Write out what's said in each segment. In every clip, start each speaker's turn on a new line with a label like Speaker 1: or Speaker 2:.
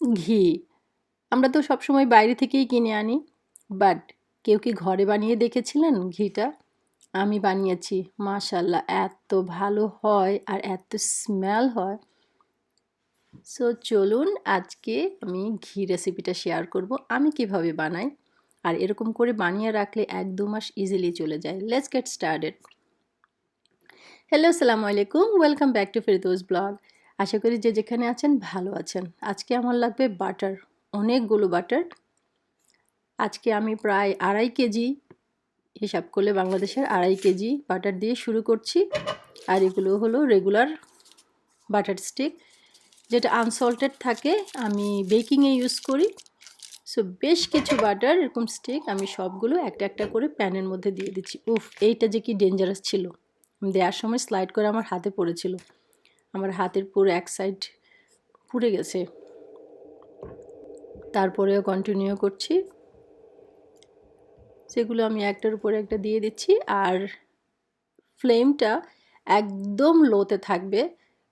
Speaker 1: ঘি। আমরা তো সবসময় বাইরে থেকেই কিনে আনি বাট কেউ কি ঘরে বানিয়ে দেখেছিলেন ঘিটা? আমি বানিয়েছি মাশাল্লাহ এত ভালো হয় আর এত স্মেল হয়। সো চলুন আজকে আমি ঘি রেসিপিটা শেয়ার করব, আমি কীভাবে বানাই আর এরকম করে বানিয়ে রাখলে এক দু মাস ইজিলি চলে যায়। লেটস গেট স্টার্টেড হ্যালো আসসালামু আলাইকুম welcome back to Ferdous blog আশা করি যে যেখানে আছেন ভালো আছেন। আজকে আমার লাগবে বাটার, অনেকগুলো বাটার। আজকে আমি প্রায় আড়াই কেজি হিসাব করলে বাংলাদেশের আড়াই কেজি বাটার দিয়ে শুরু করছি। আর এগুলো হলো রেগুলার বাটার স্টিক যেটা আনসল্টেড থাকে, আমি বেকিংয়ে ইউজ করি। সো বেশ কিছু বাটার এরকম স্টিক আমি সবগুলো একটা একটা করে প্যানের মধ্যে দিয়ে দিচ্ছি। উফ, এইটা যে কি ডেঞ্জারাস ছিল। দেওয়ার সময় স্লাইড করে আমার হাতে পড়েছিল। আমার হাতের পুরো এক সাইড পুড়ে গেছে। তারপরেও কন্টিনিউ করছি। সেগুলো আমি একটার উপরে একটা দিয়ে দিচ্ছি আর ফ্লেমটা একদম লোতে থাকবে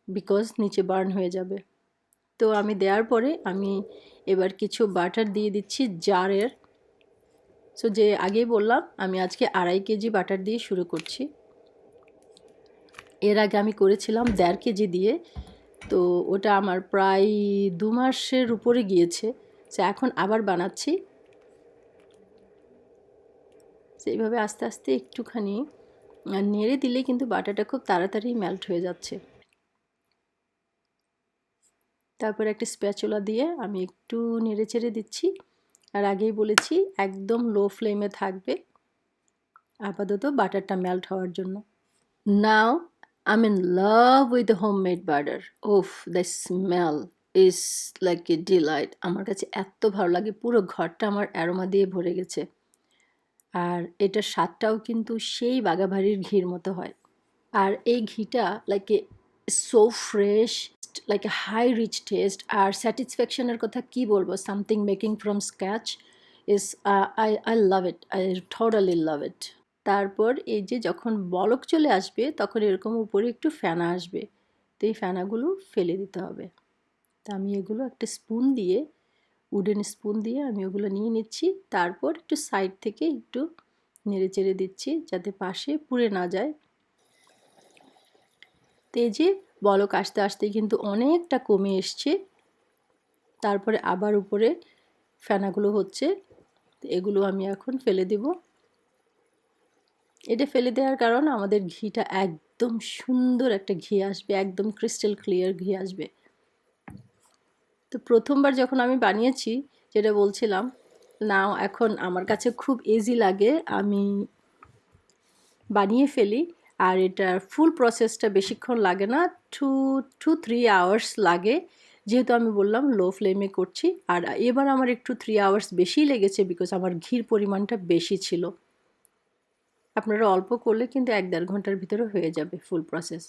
Speaker 1: বিকজ নিচে বার্ন হয়ে যাবে। তো আমি দেওয়ার পরে আমি এবার কিছু বাটার দিয়ে দিচ্ছি জারের সো যে আগেই বললাম, আমি আজকে আড়াই কেজি বাটার দিয়ে শুরু করছি। এর আগে আমি করেছিলাম দেড় কেজি দিয়ে। তো ওটা আমার প্রায় দু মাসের উপরে গিয়েছে। সে এখন আবার বানাচ্ছি। সেইভাবে আস্তে আস্তে একটুখানি নেড়ে দিলে কিন্তু বাটাটা খুব তাড়াতাড়ি মেল্ট হয়ে যাচ্ছে। তারপর একটা স্প্যাচুলা দিয়ে আমি একটু নেড়ে চেড়ে দিচ্ছি। আর আগেই বলেছি, একদম লো ফ্লেমে থাকবে। আপাতত বাটারটা মেল্ট হওয়ার জন্য। নাও I'm in love with the homemade butter. Oof, the smell is like a delight. আমার কাছে এত ভালো লাগে পুরো ঘরটা আমার অ্যারোমা দিয়ে ভরে গেছে। আর এটার স্বাদটাও কিন্তু সেই বাগাবাড়ির ঘির মতো হয়। আর এই ঘিটা like a so fresh like a high rich taste আর স্যাটিসফ্যাকশনের কথা কি বলব? Something making from scratch is I I love it I totally love it তারপর এই যে যখন বলক চলে আসবে, তখন এরকম উপরে একটু ফেনা আসবে। তো এই ফেনাগুলো ফেলে দিতে হবে। তা আমি এগুলো একটা স্পুন দিয়ে, উডেন স্পুন দিয়ে আমি ওগুলো নিয়ে নিচ্ছি। তারপর একটু সাইড থেকে একটু নেড়ে চেড়ে দিচ্ছি যাতে পাশে পুড়ে না যায়। তেজে বলক আসতে আসতে কিন্তু অনেকটা কমে এসছে। তারপরে আবার উপরে ফেনাগুলো হচ্ছে। এগুলো আমি এখন ফেলে দেবো। এটা ফেলে দেওয়ার কারণ আমাদের ঘিটা একদম সুন্দর একটা ঘি আসবে, একদম ক্রিস্টাল ক্লিয়ার ঘি আসবে। তো প্রথমবার যখন আমি বানিয়েছি, যেটা বলছিলাম, নাও এখন আমার কাছে খুব ইজি লাগে, আমি বানিয়ে ফেলি, আর এটার ফুল প্রসেসটা বেশিক্ষণ লাগে না টু টু থ্রি আওয়ার্স লাগে। যেহেতু আমি বললাম লো ফ্লেমে করছি, আর এবার আমার একটু থ্রি আওয়ার্স বেশি লেগেছে বিকজ আমার ঘির পরিমাণটা বেশি ছিল। আপনারা অল্প করলে কিন্তু এক দেড় ঘণ্টার ভিতরে হয়ে যাবে ফুল প্রসেস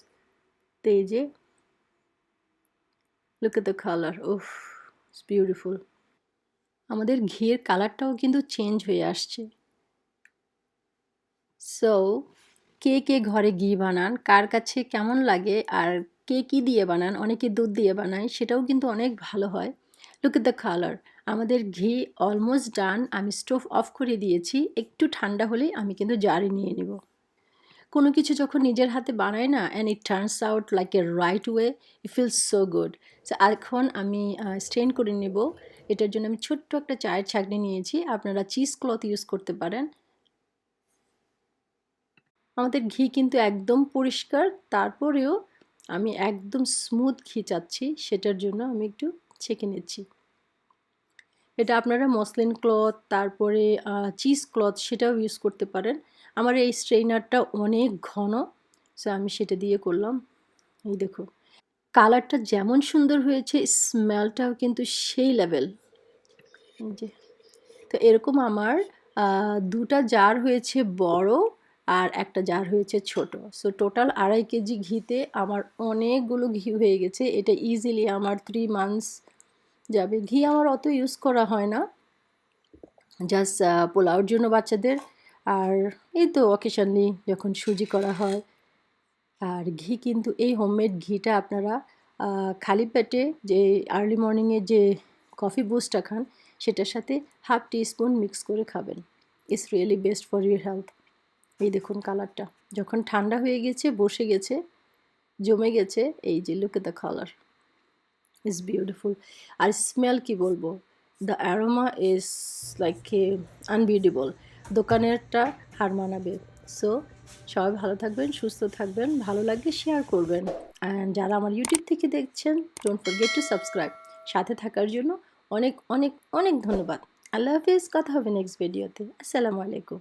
Speaker 1: তো এই যে লুক দ্য কালার উফ ইটস বিউটিফুল আমাদের ঘিয়ের কালারটাও কিন্তু চেঞ্জ হয়ে আসছে। সো কে কে ঘরে ঘি বানান, কার কাছে কেমন লাগে, আর কে কী দিয়ে বানান, অনেকে দুধ দিয়ে বানায়, সেটাও কিন্তু অনেক ভালো হয়। লুক এট দ্য কালার আমাদের ঘি অলমোস্ট ডান আমি স্টোভ অফ করে দিয়েছি। একটু ঠান্ডা হলেই আমি কিন্তু জারি নিয়ে নিব। কোনো কিছু যখন নিজের হাতে বানায় না and it turns out like a right way it feels so good এখন আমি স্ট্রেন করে নেব। এটার জন্য আমি ছোট্ট একটা চায়ের ছাঁকনি নিয়েছি। আপনারা চিজ ক্লথ ইউজ করতে পারেন। আমাদের ঘি কিন্তু একদম পরিষ্কার। তারপরেও আমি একদম স্মুথ ঘি চাচ্ছি। সেটার জন্য আমি একটু ছেঁকে নিচ্ছি। এটা আপনারা মসলিন ক্লথ, তারপরে চিজ ক্লথ সেটাও ইউজ করতে পারেন। আমার এই স্ট্রেইনারটা অনেক ঘন সো আমি সেটা দিয়ে করলাম। এই দেখো কালারটা যেমন সুন্দর হয়েছে স্মেলটাও কিন্তু সেই লেভেল যে। তো এরকম আমার দুটা জার হয়েছে বড় আর একটা জার হয়েছে ছোট। সো টোটাল আড়াই কেজি ঘিতে আমার অনেকগুলো ঘি হয়ে গেছে। এটা ইজিলি আমার থ্রি মান্থস যাবে। ঘি আমার অত ইউজ করা হয় না। জাস্ট পোলাওর জন্য বাচ্চাদের। আর এই তো অকেশনলি যখন সুজি করা হয়। আর ঘি কিন্তু এই হোমমেড ঘিটা আপনারা খালি পেটে যে আর্লি মর্নিংয়ে যে কফি বুস্টটা খান, সেটার সাথে হাফ টি স্পুন মিক্স করে খাবেন। It's really best for your health এই দেখুন কালারটা যখন ঠান্ডা হয়ে গেছে, বসে গেছে, জমে গেছে, এই যে look the colour is beautiful R smell কি বলব? The aroma is like unbeatable দোকানেরটা হার মানাবে। সো সবাই ভালো থাকবেন, সুস্থ থাকবেন, ভালো লাগলে শেয়ার করবেন। অ্যান্ড যারা আমার ইউটিউব থেকে দেখছেন ডোন্ট ফরগেট টু সাবস্ক্রাইব সাথে থাকার জন্য অনেক অনেক অনেক ধন্যবাদ। আল্লাহ হাফিজ, কথা হবে নেক্সট ভিডিওতে আসসালামু আলাইকুম।